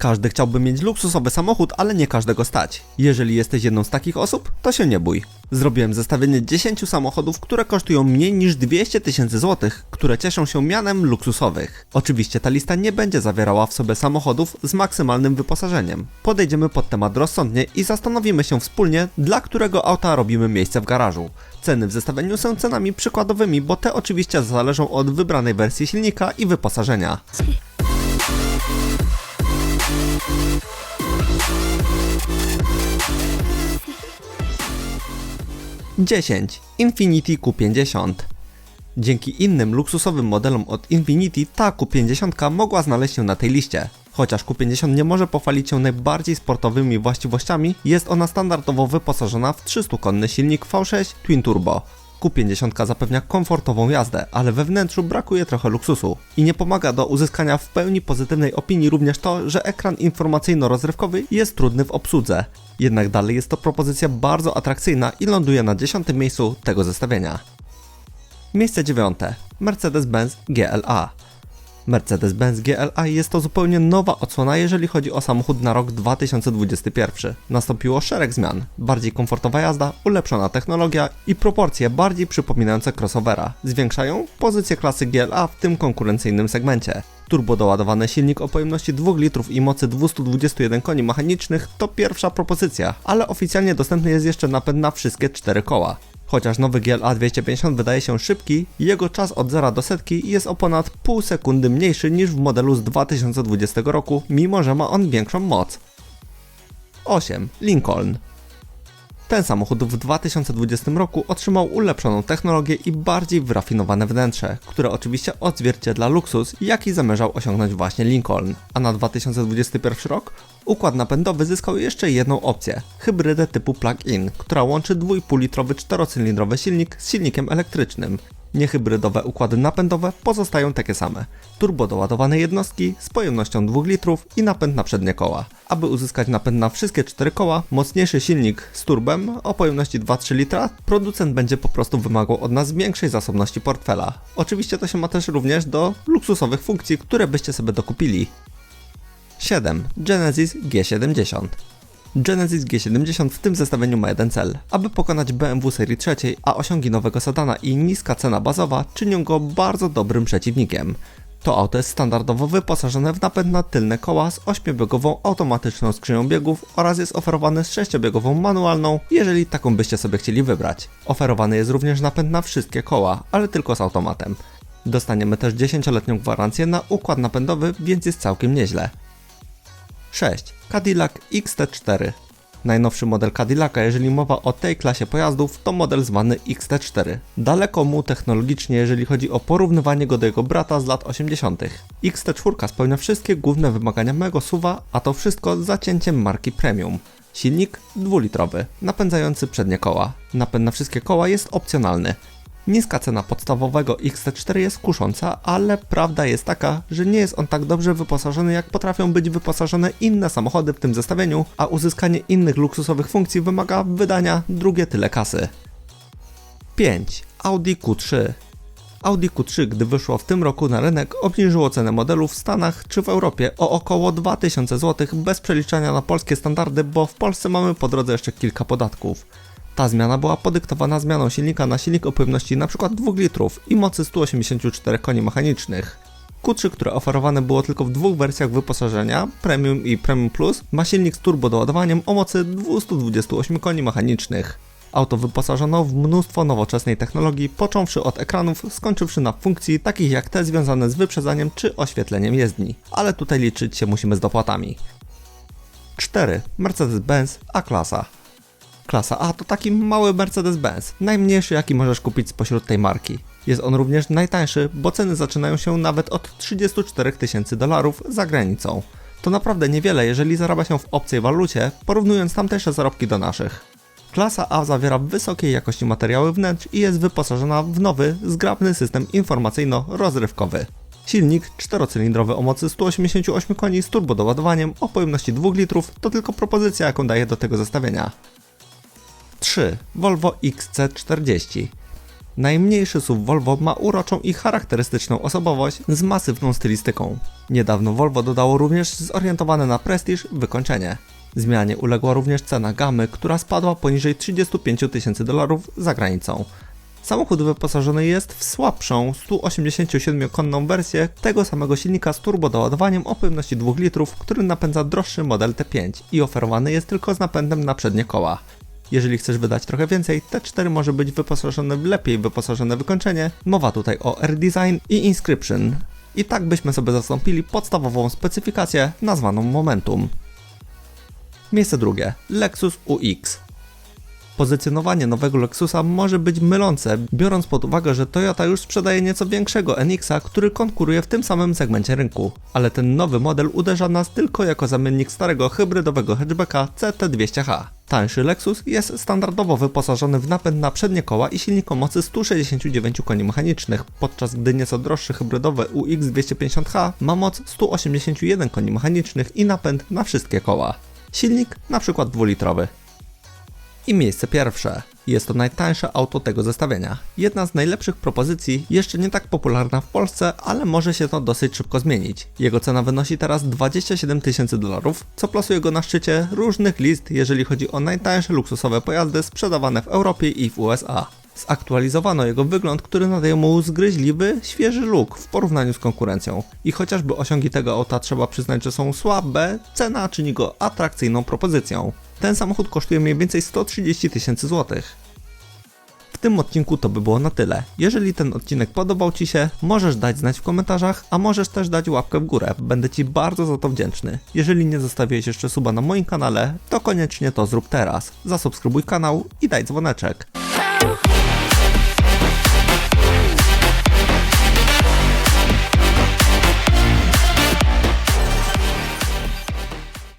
Każdy chciałby mieć luksusowy samochód, ale nie każdego stać. Jeżeli jesteś jedną z takich osób, to się nie bój. Zrobiłem zestawienie 10 samochodów, które kosztują mniej niż 200 tysięcy złotych, które cieszą się mianem luksusowych. Oczywiście ta lista nie będzie zawierała w sobie samochodów z maksymalnym wyposażeniem. Podejdziemy pod temat rozsądnie i zastanowimy się wspólnie, dla którego auta robimy miejsce w garażu. Ceny w zestawieniu są cenami przykładowymi, bo te oczywiście zależą od wybranej wersji silnika i wyposażenia. 10. Infiniti Q50 Dzięki innym luksusowym modelom od Infiniti ta Q50 mogła znaleźć się na tej liście. Chociaż Q50 nie może pochwalić się najbardziej sportowymi właściwościami, jest ona standardowo wyposażona w 300-konny silnik V6 Twin Turbo. Q50 zapewnia komfortową jazdę, ale we wnętrzu brakuje trochę luksusu. I nie pomaga do uzyskania w pełni pozytywnej opinii również to, że ekran informacyjno-rozrywkowy jest trudny w obsłudze. Jednak dalej jest to propozycja bardzo atrakcyjna i ląduje na 10 miejscu tego zestawienia. Miejsce dziewiąte. Mercedes-Benz GLA. Mercedes-Benz GLA jest to zupełnie nowa odsłona, jeżeli chodzi o samochód na rok 2021. Nastąpiło szereg zmian. Bardziej komfortowa jazda, ulepszona technologia i proporcje bardziej przypominające crossovera. Zwiększają pozycję klasy GLA w tym konkurencyjnym segmencie. Turbo doładowany silnik o pojemności 2 litrów i mocy 221 koni mechanicznych to pierwsza propozycja, ale oficjalnie dostępny jest jeszcze napęd na wszystkie 4 koła. Chociaż nowy GLA 250 wydaje się szybki, jego czas od 0 do setki jest o ponad pół sekundy mniejszy niż w modelu z 2020 roku, mimo że ma on większą moc. 8. Lincoln ten samochód w 2020 roku otrzymał ulepszoną technologię i bardziej wyrafinowane wnętrze, które oczywiście odzwierciedla luksus, jaki zamierzał osiągnąć właśnie Lincoln. A na 2021 rok układ napędowy zyskał jeszcze jedną opcję hybrydę typu plug-in, która łączy 2,5-litrowy czterocylindrowy silnik z silnikiem elektrycznym. Niehybrydowe układy napędowe pozostają takie same. Turbo doładowane jednostki z pojemnością 2 litrów i napęd na przednie koła. Aby uzyskać napęd na wszystkie 4 koła, mocniejszy silnik z turbem o pojemności 2-3 litra, producent będzie po prostu wymagał od nas większej zasobności portfela. Oczywiście to się ma też również do luksusowych funkcji, które byście sobie dokupili. 7. Genesis G70 Genesis G70 w tym zestawieniu ma jeden cel, aby pokonać BMW serii trzeciej, a osiągi nowego sedana i niska cena bazowa czynią go bardzo dobrym przeciwnikiem. To auto jest standardowo wyposażone w napęd na tylne koła z 8-biegową automatyczną skrzynią biegów oraz jest oferowane z 6-biegową manualną, jeżeli taką byście sobie chcieli wybrać. Oferowany jest również napęd na wszystkie koła, ale tylko z automatem. Dostaniemy też 10-letnią gwarancję na układ napędowy, więc jest całkiem nieźle. 6. Cadillac XT4 Najnowszy model Cadillaca, jeżeli mowa o tej klasie pojazdów, to model zwany XT4. Daleko mu technologicznie, jeżeli chodzi o porównywanie go do jego brata z lat 80. XT4 spełnia wszystkie główne wymagania mego suwa, a to wszystko z zacięciem marki premium. Silnik dwulitrowy, napędzający przednie koła. Napęd na wszystkie koła jest opcjonalny. Niska cena podstawowego XT4 jest kusząca, ale prawda jest taka, że nie jest on tak dobrze wyposażony jak potrafią być wyposażone inne samochody w tym zestawieniu, a uzyskanie innych luksusowych funkcji wymaga wydania drugie tyle kasy. 5. Audi Q3 Audi Q3, gdy wyszło w tym roku na rynek, obniżyło cenę modelu w Stanach czy w Europie o około 2000 zł bez przeliczania na polskie standardy, bo w Polsce mamy po drodze jeszcze kilka podatków. Ta zmiana była podyktowana zmianą silnika na silnik o pojemności np. 2 litrów i mocy 184 koni mechanicznych. Q3, które oferowane było tylko w dwóch wersjach wyposażenia, Premium i Premium Plus, ma silnik z turbo doładowaniem o mocy 228 koni mechanicznych. Auto wyposażono w mnóstwo nowoczesnej technologii, począwszy od ekranów, skończywszy na funkcji takich jak te związane z wyprzedzaniem czy oświetleniem jezdni. Ale tutaj liczyć się musimy z dopłatami. 4. Mercedes-Benz A-klasa Klasa A to taki mały Mercedes-Benz, najmniejszy jaki możesz kupić spośród tej marki. Jest on również najtańszy, bo ceny zaczynają się nawet od 34 tysięcy dolarów za granicą. To naprawdę niewiele, jeżeli zarabia się w obcej walucie, porównując tamtejsze zarobki do naszych. Klasa A zawiera wysokiej jakości materiały wnętrz i jest wyposażona w nowy, zgrabny system informacyjno-rozrywkowy. Silnik czterocylindrowy o mocy 188 koni z turbodoładowaniem o pojemności 2 litrów to tylko propozycja jaką daję do tego zestawienia. 3. Volvo XC40 Najmniejszy SUV Volvo ma uroczą i charakterystyczną osobowość z masywną stylistyką. Niedawno Volvo dodało również zorientowane na prestiż wykończenie. Zmianie uległa również cena gamy, która spadła poniżej 35 tysięcy dolarów za granicą. Samochód wyposażony jest w słabszą 187-konną wersję tego samego silnika z turbodoładowaniem o pojemności 2 litrów, który napędza droższy model T5 i oferowany jest tylko z napędem na przednie koła. Jeżeli chcesz wydać trochę więcej, T4 może być wyposażone w lepiej wyposażone wykończenie. Mowa tutaj o R-Design i Inscription. I tak byśmy sobie zastąpili podstawową specyfikację nazwaną Momentum. Miejsce drugie. Lexus UX. Pozycjonowanie nowego Lexusa może być mylące, biorąc pod uwagę, że Toyota już sprzedaje nieco większego NX-a, który konkuruje w tym samym segmencie rynku. Ale ten nowy model uderza nas tylko jako zamiennik starego hybrydowego hatchbacka CT200H. Tańszy Lexus jest standardowo wyposażony w napęd na przednie koła i silnik o mocy 169 koni mechanicznych, podczas gdy nieco droższy hybrydowy UX250H ma moc 181 koni mechanicznych i napęd na wszystkie koła. Silnik na przykład dwulitrowy. I miejsce pierwsze. Jest to najtańsze auto tego zestawienia. Jedna z najlepszych propozycji, jeszcze nie tak popularna w Polsce, ale może się to dosyć szybko zmienić. Jego cena wynosi teraz 27 tysięcy dolarów, co plasuje go na szczycie różnych list, jeżeli chodzi o najtańsze luksusowe pojazdy sprzedawane w Europie i w USA. Zaktualizowano jego wygląd, który nadaje mu zgryźliwy, świeży look w porównaniu z konkurencją. I chociażby osiągi tego auta trzeba przyznać, że są słabe, cena czyni go atrakcyjną propozycją. Ten samochód kosztuje mniej więcej 130 tysięcy złotych. W tym odcinku to by było na tyle. Jeżeli ten odcinek podobał Ci się, możesz dać znać w komentarzach, a możesz też dać łapkę w górę. Będę Ci bardzo za to wdzięczny. Jeżeli nie zostawiłeś jeszcze suba na moim kanale, to koniecznie to zrób teraz. Zasubskrybuj kanał i daj dzwoneczek.